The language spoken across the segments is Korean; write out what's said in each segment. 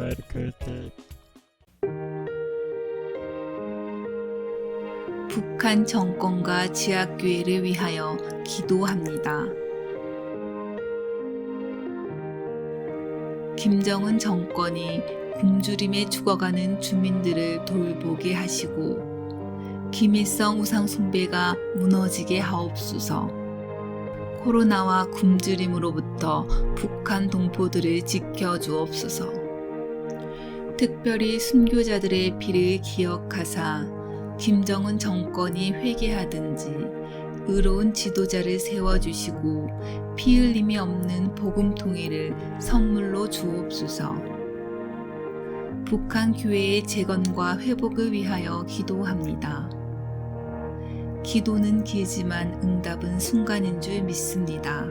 Merkete. 북한 정권과 지하교회를 위하여 기도합니다. 김정은 정권이 굶주림에 죽어가는 주민들을 돌보게 하시고 김일성 우상 숭배가 무너지게 하옵소서. 코로나와 굶주림으로부터 북한 동포들을 지켜 주옵소서. 특별히 순교자들의 피를 기억하사 김정은 정권이 회개하든지 의로운 지도자를 세워주시고 피 흘림이 없는 복음 통일을 선물로 주옵소서. 북한 교회의 재건과 회복을 위하여 기도합니다. 기도는 길지만 응답은 순간인 줄 믿습니다.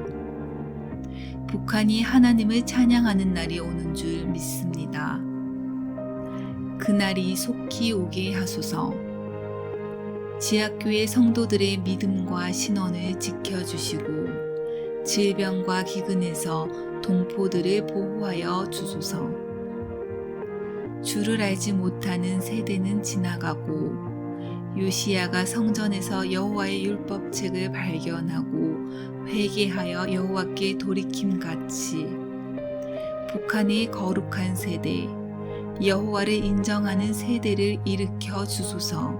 북한이 하나님을 찬양하는 날이 오는 줄 믿습니다. 그날이 속히 오게 하소서. 지하교회 성도들의 믿음과 신원을 지켜주시고 질병과 기근에서 동포들을 보호하여 주소서. 주를 알지 못하는 세대는 지나가고 요시야가 성전에서 여호와의 율법책을 발견하고 회개하여 여호와께 돌이킴 같이 북한의 거룩한 세대 여호와를 인정하는 세대를 일으켜 주소서.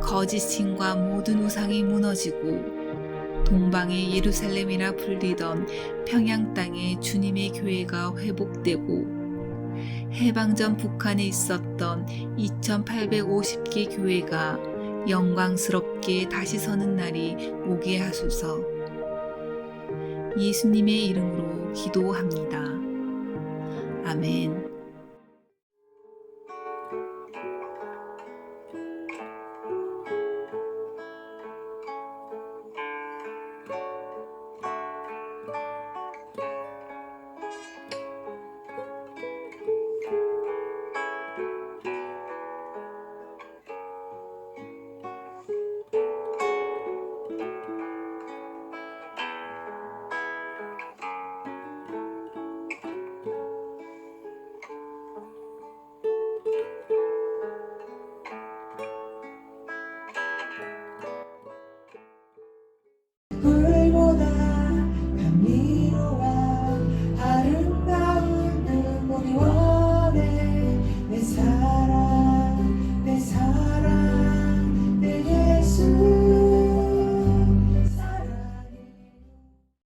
거짓 신과 모든 우상이 무너지고 동방의 예루살렘이라 불리던 평양 땅에 주님의 교회가 회복되고 해방전 북한에 있었던 2850개 교회가 영광스럽게 다시 서는 날이 오게 하소서. 예수님의 이름으로 기도합니다. 아멘.